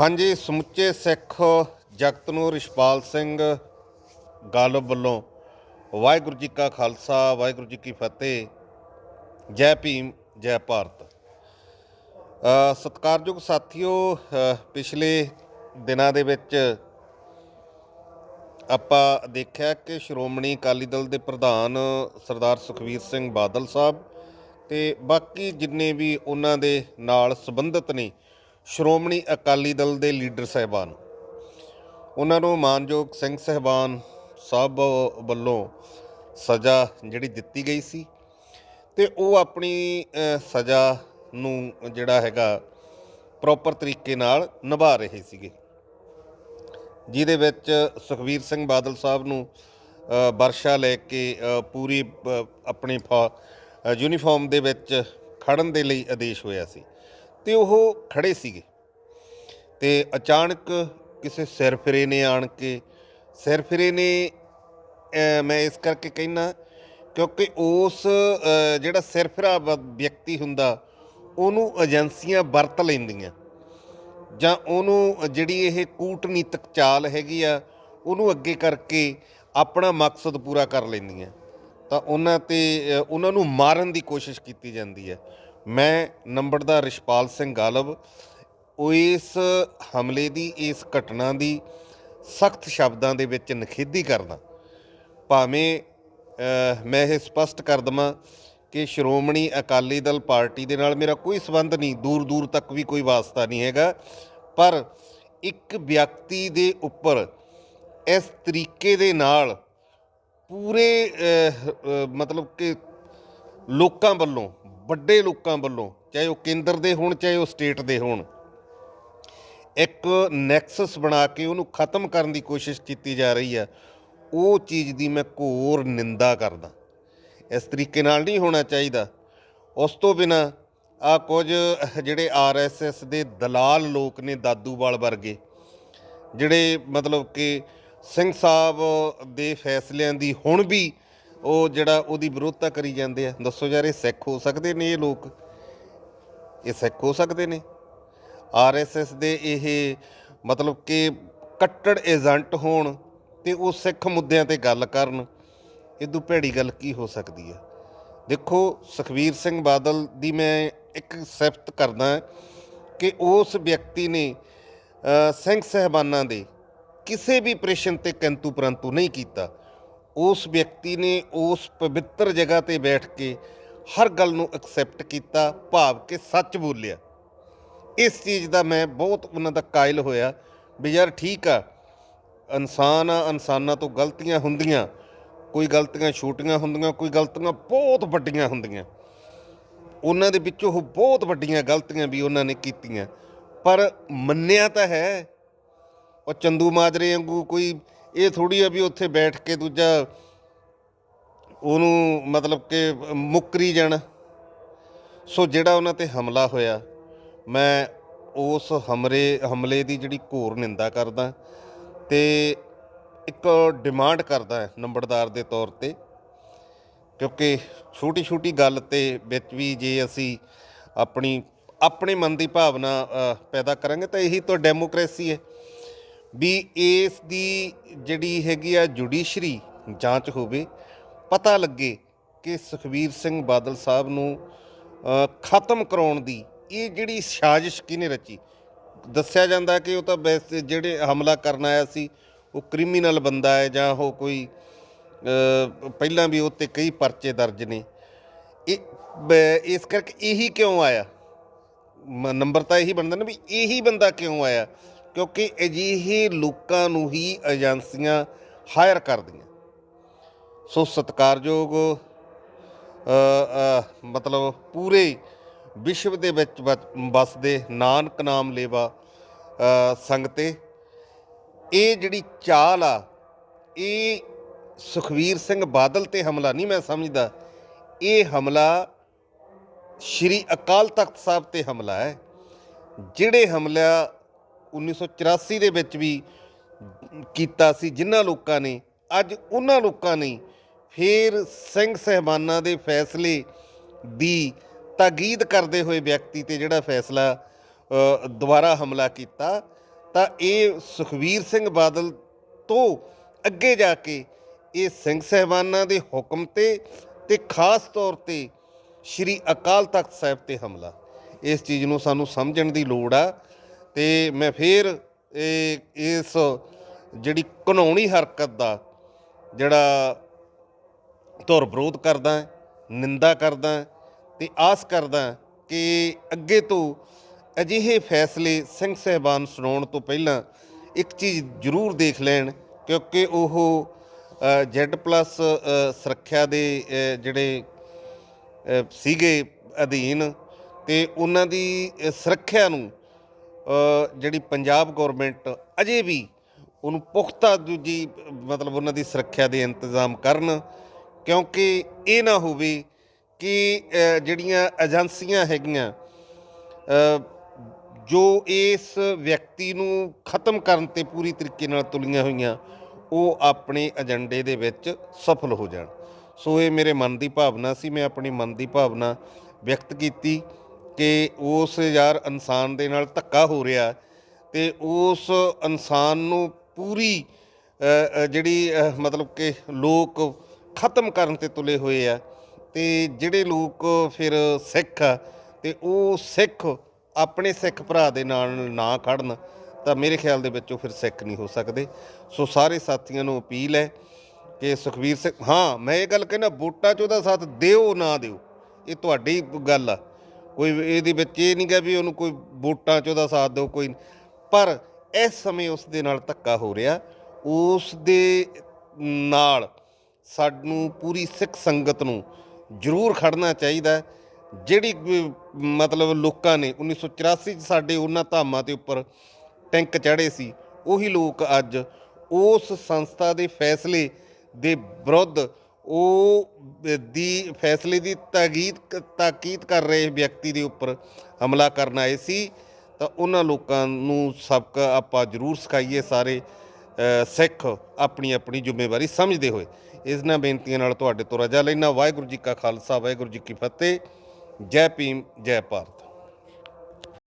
ਹਾਂਜੀ ਸਮੁੱਚੇ ਸਿੱਖ ਜਗਤ ਨੂੰ ਰਿਸ਼ਪਾਲ ਸਿੰਘ ਗਾਲਬ ਵੱਲੋਂ ਵਾਹਿਗੁਰੂ ਜੀ ਕਾ ਖਾਲਸਾ ਵਾਹਿਗੁਰੂ ਜੀ ਕੀ ਫਤਿਹ। ਜੈ ਭੀਮ ਜੈ ਭਾਰਤ। ਅ, ਸਾਥੀਓ ਪਿਛਲੇ ਦਿਨਾਂ ਦੇ ਵਿੱਚ ਆਪਾਂ ਦੇਖਿਆ ਕਿ ਸ਼੍ਰੋਮਣੀ ਅਕਾਲੀ ਦਲ ਦੇ ਪ੍ਰਧਾਨ ਸਰਦਾਰ ਸੁਖਵੀਰ ਸਿੰਘ ਬਾਦਲ ਸਾਹਿਬ ਤੇ ਬਾਕੀ ਜਿੰਨੇ ਵੀ ਉਹਨਾਂ ਦੇ ਨਾਲ ਸੰਬੰਧਿਤ ਨੇ ਸ਼੍ਰੋਮਣੀ ਅਕਾਲੀ ਦਲ ਦੇ ਲੀਡਰ ਸਹਿਬਾਨ। ਉਹਨਾਂ ਨੂੰ ਮਾਨਯੋਗ ਸਿੰਘ ਸਹਿਬਾਨ ਸਾਹਿਬ ਵੱਲੋਂ ਸਜ਼ਾ ਜਿਹੜੀ ਦਿੱਤੀ ਗਈ ਸੀ ਤੇ ਉਹ ਆਪਣੀ ਸਜ਼ਾ ਨੂੰ ਜਿਹੜਾ ਹੈਗਾ ਪ੍ਰੋਪਰ ਤਰੀਕੇ ਨਾਲ ਨਿਭਾ ਰਹੇ ਸੀਗੇ। ਜਿਹਦੇ ਵਿੱਚ ਸੁਖਵੀਰ ਸਿੰਘ ਬਾਦਲ ਸਾਹਿਬ ਨੂੰ ਵਰਸ਼ਾ ਲੈ ਕੇ ਪੂਰੀ ਆਪਣੀ ਫੌ- ਅ, ਯੂਨੀਫਾਰਮ ਦੇ ਵਿੱਚ ਖੜਨ ਦੇ ਲਈ ਆਦੇਸ਼ ਹੋਇਆ ਸੀ। ਤੇ ਉਹ ਖੜੇ ਸੀਗੇ। ਤੇ ਅਚਾਨਕ ਕਿਸੇ ਸਿਰਫਿਰੇ ਨੇ ਆਣ ਕੇ ਸਿਰਫਿਰੇ ਨੇ ਮੈਂ ਇਸ ਕਰਕੇ ਕਹਿਣਾ ਕਿਉਂਕਿ ਉਸ ਜਿਹੜਾ ਸਿਰਫਰਾ ਵ- ਵਿਅਕਤੀ ਹੁੰਦਾ, ਉਹਨੂੰ ਏਜੰਸੀਆਂ ਵਰਤ ਲੈਂਦੀਆਂ। ਜਾਂ ਉਹਨੂੰ ਜਿਹੜੀ ਇਹ ਕੂਟਨੀਤਕ ਚਾਲ ਹੈਗੀ ਆ, ਉਹਨੂੰ ਅੱਗੇ ਕਰਕੇ ਆਪਣਾ ਮਕਸਦ ਪੂਰਾ ਕਰ ਲੈਂਦੀਆਂ। ਤਾਂ ਉਹਨਾਂ ਤੇ ਉਹਨਾਂ ਨੂੰ ਮਾਰਨ ਦੀ ਕੋਸ਼ਿਸ਼ ਕੀਤੀ ਜਾਂਦੀ ਹੈ। ਮੈਂ ਨੰਬਰਦਾਰ ਰਿਸ਼ਪਾਲ ਸਿੰਘ ਗਾਲਬ, ਇਸ ਹਮਲੇ ਦੀ, ਇਸ ਘਟਨਾ ਦੀ ਸਖਤ ਸ਼ਬਦਾਂ ਦੇ ਵਿੱਚ ਨਿਖੇਧੀ ਕਰਦਾ। ਭਾਵੇਂ ਮੈਂ ਇਹ ਸਪਸ਼ਟ ਕਰ ਦਵਾਂ ਕਿ ਸ਼੍ਰੋਮਣੀ ਅਕਾਲੀ ਦਲ ਪਾਰਟੀ ਦੇ ਨਾਲ ਮੇਰਾ ਕੋਈ ਸਬੰਧ ਨਹੀਂ ਦੂਰ ਦੂਰ ਤੱਕ ਵੀ ਕੋਈ ਵਾਸਤਾ ਨਹੀਂ ਹੈਗਾ। ਪਰ ਇੱਕ ਵਿਅਕਤੀ ਦੇ ਉੱਪਰ ਇਸ ਤਰੀਕੇ ਦੇ ਨਾਲ ਪੂਰੇ ਮਤਲਬ ਕਿ ਲੋਕਾਂ ਵੱਲੋਂ ਵੱਡੇ ਲੋਕਾਂ ਵੱਲੋਂ, ਚਾਹੇ ਉਹ ਕੇਂਦਰ ਦੇ ਹੋਣ, ਚਾਹੇ ਉਹ ਸਟੇਟ ਦੇ ਹੋਣ, ਇੱਕ ਨੈਕਸਸ ਬਣਾ ਕੇ ਉਹਨੂੰ ਖਤਮ ਕਰਨ ਦੀ ਕੋਸ਼ਿਸ਼ ਕੀਤੀ ਜਾ ਰਹੀ ਆ, ਉਹ ਚੀਜ਼ ਦੀ ਮੈਂ ਘੋਰ ਨਿੰਦਾ ਕਰਦਾ। ਇਸ ਤਰੀਕੇ ਨਾਲ ਨਹੀਂ ਹੋਣਾ ਚਾਹੀਦਾ। ਉਸ ਤੋਂ ਬਿਨਾ ਆ ਕੁਝ ਜਿਹੜੇ ਆਰਐਸਐਸ ਦੇ ਦਲਾਲ ਲੋਕ ਨੇ ਦਾਦੂਵਾਲ ਵਰਗੇ, ਜਿਹੜੇ ਮਤਲਬ ਕਿ ਸਿੰਘ ਸਾਹਿਬ ਦੇ ਫੈਸਲਿਆਂ ਦੀ ਹੁਣ ਵੀ ਉਹ ਜਿਹੜਾ ਉਹਦੀ ਵਿਰੋਧਤਾ ਕਰੀ ਜਾਂਦੇ ਆ। ਦੱਸੋ ਯਾਰ, ਇਹ ਸਿੱਖ ਹੋ ਸਕਦੇ ਨੇ ਇਹ ਲੋਕ? ਇਹ ਸਿੱਖ ਹੋ ਸਕਦੇ ਨੇ? ਆਰਐਸਐਸ ਦੇ ਇਹ ਮਤਲਬ ਕਿ ਕੱਟੜ ਏਜੰਟ ਹੋਣ ਤੇ ਉਹ ਸਿੱਖ ਮੁੱਦਿਆਂ ਤੇ ਗੱਲ ਕਰਨ ਇਦੋਂ ਭੈੜੀ ਗੱਲ ਕੀ ਹੋ ਸਕਦੀ ਹੈ ਦੇਖੋ, ਸੁਖਵੀਰ ਸਿੰਘ ਬਾਦਲ ਦੀ ਮੈਂ ਇੱਕ ਸਿਫਤ ਕਰਦਾ ਕਿ ਉਸ ਵਿਅਕਤੀ ਨੇ ਸਿੰਘ ਸਹਿਬਾਨਾਂ ਦੇ ਕਿਸੇ ਵੀ ਪ੍ਰਸ਼ਨ ਤੇ ਕਿੰਤੂ ਪਰੰਤੂ ਨਹੀਂ ਕੀਤਾ। ਉਸ ਵਿਅਕਤੀ ਨੇ ਉਸ ਪਵਿੱਤਰ ਜਗ੍ਹਾ ਤੇ ਬੈਠ ਕੇ ਹਰ ਗੱਲ ਨੂੰ ਐਕਸੈਪਟ ਕੀਤਾ, ਭਾਵ ਕਿ ਸੱਚ ਬੋਲਿਆ। ਇਸ ਚੀਜ਼ ਦਾ ਮੈਂ ਬਹੁਤ ਉਹਨਾਂ ਦਾ ਕਾਇਲ ਹੋਇਆ ਵੀ ਯਾਰ ਠੀਕ ਆ, ਇਨਸਾਨ ਆ, ਇਨਸਾਨਾਂ ਤੋਂ ਗਲਤੀਆਂ ਹੁੰਦੀਆਂ, ਕੋਈ ਗਲਤੀਆਂ ਛੋਟੀਆਂ ਹੁੰਦੀਆਂ, ਕੋਈ ਗਲਤੀਆਂ ਬਹੁਤ ਵੱਡੀਆਂ ਹੁੰਦੀਆਂ। ਉਹਨਾਂ ਦੇ ਵਿੱਚੋਂ ਉਹ ਬਹੁਤ ਵੱਡੀਆਂ ਗਲਤੀਆਂ ਵੀ ਉਹਨਾਂ ਨੇ ਕੀਤੀਆਂ। ਪਰ ਮੰਨਿਆ ਤਾਂ ਹੈ, ਉਹ ਚੰਦੂ ਮਾਜਰੇ ਵਾਂਗੂ ਕੋਈ ਇਹ ਥੋੜੀ ਆ ਵੀ ਉੱਥੇ ਬੈਠ ਕੇ ਦੂਜਾ ਉਹਨੂੰ ਮਤਲਬ ਕਿ ਮੁੱਕਰੀ ਜਾਣਾ। ਸੋ ਜਿਹੜਾ ਉਹਨਾਂ ਤੇ ਹਮਲਾ ਹੋਇਆ, ਮੈਂ ਉਸ ਹਮਰੇ, ਹਮਲੇ ਦੀ ਜਿਹੜੀ ਘੋਰ ਨਿੰਦਾ ਕਰਦਾ ਤੇ ਇੱਕ ਡਿਮਾਂਡ ਕਰਦਾ ਨੰਬਰਦਾਰ ਦੇ ਤੌਰ ਤੇ, ਕਿਉਂਕਿ ਛੋਟੀ ਛੋਟੀ ਗੱਲ ਤੇ ਵਿੱਚ ਵੀ ਜੇ ਅਸੀਂ ਆਪਣੀ, ਆਪਣੇ ਮਨ ਦੀ ਭਾਵਨਾ ਪੈਦਾ ਕਰਾਂਗੇ ਤਾਂ ਇਹੀ ਤਾਂ ਡੈਮੋਕ੍ਰੇਸੀ ਹੈ। ਵੀ ਇਸ ਦੀ ਜਿਹੜੀ ਹੈਗੀ ਆ ਜੁਡੀਸ਼ਰੀ ਜਾਂਚ ਹੋਵੇ, ਪਤਾ ਲੱਗੇ ਕਿ ਸੁਖਵੀਰ ਸਿੰਘ ਬਾਦਲ ਸਾਹਿਬ ਨੂੰ ਖਤਮ ਕਰਾਉਣ ਦੀ ਇਹ ਜਿਹੜੀ ਸਾਜ਼ਿਸ਼ ਕਿਹਨੇ ਰਚੀ? ਦੱਸਿਆ ਜਾਂਦਾ ਕਿ ਉਹ ਤਾਂ ਵੈਸੇ ਜਿਹੜੇ ਹਮਲਾ ਕਰਨ ਆਇਆ ਸੀ, ਉਹ ਕ੍ਰਿਮੀਨਲ ਬੰਦਾ ਹੈ ਜਾਂ ਉਹ ਕੋਈ ਪਹਿਲਾਂ ਵੀ ਉੱਤੇ ਕਈ ਪਰਚੇ ਦਰਜ ਨੇ। ਇਹ, ਬ- ਇਸ ਕਰਕੇ ਇਹੀ ਕਿਉਂ ਆਇਆ? ਮ- ਨੰਬਰ ਤਾਂ ਇਹੀ ਬਣਦਾ ਨਾ ਵੀ ਇਹੀ ਬੰਦਾ ਕਿਉਂ ਆਇਆ? ਕਿਉਂਕਿ ਅਜਿਹੇ ਲੋਕਾਂ ਨੂੰ ਹੀ ਏਜੰਸੀਆਂ ਹਾਇਰ ਕਰਦੀਆਂ। ਸੋ ਸਤਿਕਾਰਯੋਗ ਮਤਲਬ ਪੂਰੇ ਵਿਸ਼ਵ ਦੇ ਵਿੱਚ ਵਸਦੇ ਨਾਨਕ ਨਾਮ ਲੇਵਾ ਅ, ਸੰਗਤੇ ਇਹ ਜਿਹੜੀ ਚਾਲ ਆ ਇਹ ਸੁਖਵੀਰ ਸਿੰਘ ਬਾਦਲ ਤੇ ਹਮਲਾ ਨਹੀਂ ਮੈਂ ਸਮਝਦਾ ਇਹ ਹਮਲਾ ਸ਼੍ਰੀ ਅਕਾਲ ਤਖਤ ਸਾਹਿਬ ਤੇ ਹਮਲਾ ਹੈ ਜਿਹੜੇ ਹਮਲਾ 1984 ਦੇ ਵਿੱਚ ਵੀ ਕੀਤਾ ਸੀ, ਜਿਨ੍ਹਾਂ ਲੋਕਾਂ ਨੇ, ਅੱਜ ਉਹਨਾਂ ਲੋਕਾਂ ਨੇ ਫੇਰ ਸਿੰਘ ਸਹਿਬਾਨਾਂ ਦੇ ਫੈਸਲੇ ਦੀ ਤਾਗੀਦ ਕਰਦੇ ਹੋਏ ਵਿਅਕਤੀ ਤੇ ਜਿਹੜਾ ਫੈਸਲਾ ਦੁਬਾਰਾ ਹਮਲਾ ਕੀਤਾ, ਤਾਂ ਇਹ ਸੁਖਵੀਰ ਸਿੰਘ ਬਾਦਲ ਤੋਂ ਅੱਗੇ ਜਾ ਕੇ ਇਹ ਸਿੰਘ ਸਹਿਬਾਨਾਂ ਦੇ ਹੁਕਮ ਤੇ ਤੇ ਖਾਸ ਤੌਰ ਤੇ ਸ਼੍ਰੀ ਅਕਾਲ ਤਖਤ ਸਾਹਿਬ ਤੇ ਹਮਲਾ। ਇਸ ਚੀਜ਼ ਨੂੰ ਸਾਨੂੰ ਸਮਝਣ ਦੀ ਲੋੜ ਆ। ਤੇ ਮੈਂ ਫੇਰ ਇਹ, ਇਸ ਜਿਹੜੀ ਘਨੌਣੀ ਹਰਕਤ ਦਾ ਜਿਹੜਾ ਧੁਰ ਵਿਰੋਧ ਕਰਦਾ ਨਿੰਦਾ ਕਰਦਾ ਤੇ ਆਸ ਕਰਦਾ ਕਿ ਅੱਗੇ ਤੋਂ ਅਜਿਹੇ ਫੈਸਲੇ ਸਿੰਘ ਸਹਿਬਾਨ ਸੁਣਾਉਣ ਤੋਂ ਪਹਿਲਾਂ ਇੱਕ ਚੀਜ਼ ਜ਼ਰੂਰ ਦੇਖ ਲੈਣ, ਕਿਉਂਕਿ ਉਹ Z+ ਸੁਰੱਖਿਆ ਦੇ ਜਿਹੜੇ ਸੀਗੇ ਅਧੀਨ ਤੇ ਉਹਨਾਂ ਦੀ ਸੁਰੱਖਿਆ ਨੂੰ ਜਿਹੜੀ ਪੰਜਾਬ ਗਵਰਨਮੈਂਟ ਅਜੇ ਵੀ ਉਹਨੂੰ ਪੁਖਤਾ ਦੂਜੀ, ਮਤਲਬ ਉਹਨਾਂ ਦੀ ਸੁਰੱਖਿਆ ਦੇ ਇੰਤਜ਼ਾਮ ਕਰਨ, ਕਿਉਂਕਿ ਇਹ ਨਾ ਹੋਵੇ ਕਿ ਜਿਹੜੀਆਂ ਏਜੰਸੀਆਂ ਹੈਗੀਆਂ ਜੋ ਇਸ ਵਿਅਕਤੀ ਨੂੰ ਖਤਮ ਕਰਨ ਤੇ ਪੂਰੀ ਤਰੀਕੇ ਨਾਲ ਤੁਲੀਆਂ ਹੋਈਆਂ, ਉਹ ਆਪਣੇ ਏਜੰਡੇ ਦੇ ਵਿੱਚ ਸਫਲ ਹੋ ਜਾਣ। ਸੋ ਇਹ ਮੇਰੇ ਮਨ ਦੀ ਭਾਵਨਾ ਸੀ, ਮੈਂ ਆਪਣੀ ਮਨ ਦੀ ਭਾਵਨਾ ਵਿਅਕਤ ਕੀਤੀ। ਕਿ ਉਸ ਯਾਰ ਇਨਸਾਨ ਦੇ ਨਾਲ ਧੱਕਾ ਹੋ ਰਿਹਾ ਤੇ ਉਸ ਇਨਸਾਨ ਨੂੰ ਪੂਰੀ ਜਿਹੜੀ ਮਤਲਬ ਕਿ ਲੋਕ ਖਤਮ ਕਰਨ ਤੇ ਤੁਲੇ ਹੋਏ ਆ ਤੇ ਜਿਹੜੇ ਲੋਕ ਫਿਰ ਸਿੱਖ ਆ ਤੇ ਉਹ ਸਿੱਖ ਆਪਣੇ ਸਿੱਖ ਭਰਾ ਦੇ ਨਾਲ ਨਾ ਖੜਨ ਤਾਂ ਮੇਰੇ ਖਿਆਲ ਦੇ ਵਿੱਚ ਉਹ ਫਿਰ ਸਿੱਖ ਨਹੀਂ ਹੋ ਸਕਦੇ। ਸੋ ਸਾਰੇ ਸਾਥੀਆਂ ਨੂੰ ਅਪੀਲ ਹੈ ਕਿ ਸੁਖਵੀਰ ਸਿੰਘ, ਹਾਂ, ਮੈਂ ਇਹ ਗੱਲ ਕਹਿੰਦਾ ਵੋਟਾਂ 'ਚ ਉਹਦਾ ਸਾਥ ਦਿਓ ਨਾ ਦਿਓ, ਇਹ ਤੁਹਾਡੀ ਗੱਲ ਆ। ਕੋਈ ਇਹਦੇ ਵਿੱਚ ਇਹ ਨਹੀਂ ਗਾ ਵੀ ਉਹਨੂੰ ਕੋਈ ਵੋਟਾਂ 'ਚ ਉਹਦਾ ਸਾਥ ਦਿਓ, ਕੋਈ ਪਰ ਇਸ ਸਮੇਂ ਉਸ ਦੇ ਨਾਲ ਧੱਕਾ ਹੋ ਰਿਹਾ। ਉਸ ਦੇ ਨਾਲ ਸਾਨੂੰ ਪੂਰੀ ਸਿੱਖ ਸੰਗਤ ਨੂੰ ਜ਼ਰੂਰ ਖੜਨਾ ਚਾਹੀਦਾ ਜਿਹੜੀ ਮਤਲਬ ਲੋਕਾਂ ਨੇ 1984 ਚ ਸਾਡੇ ਉਹਨਾਂ ਧਾਮਾਂ ਦੇ ਉੱਪਰ ਟੈਂਕ ਚੜ੍ਹੇ ਸੀ, ਉਹੀ ਲੋਕ ਅੱਜ ਉਸ ਸੰਸਥਾ ਦੇ ਫੈਸਲੇ ਦੇ ਵਿਰੁੱਧ ਉਹ ਦੀ ਫੈਸਲੇ ਦੀ ਤਾਕੀਦ ਤਾਕੀਦ ਕਰ ਰਹੇ ਵਿਅਕਤੀ ਦੇ ਉੱਪਰ ਹਮਲਾ ਕਰਨ ਆਏ ਸੀ, ਤਾਂ ਉਹਨਾਂ ਲੋਕਾਂ ਨੂੰ ਸਬਕ ਆਪਾਂ ਜ਼ਰੂਰ ਸਿਖਾਈਏ ਸਾਰੇ ਸਿੱਖ ਆਪਣੀ ਆਪਣੀ ਜ਼ਿੰਮੇਵਾਰੀ ਸਮਝਦੇ ਹੋਏ। ਇਸ ਨਾਲ ਬੇਨਤੀਆਂ ਨਾਲ ਤੁਹਾਡੇ ਤੋਂ ਰਜਾ ਲੈਣਾ ਵਾਹਿਗੁਰੂ ਜੀ ਕਾ ਖਾਲਸਾ, ਵਾਹਿਗੁਰੂ ਜੀ ਕੀ ਫਤਿਹ। ਜੈ ਭੀਮ, ਜੈ ਭਾਰਤ।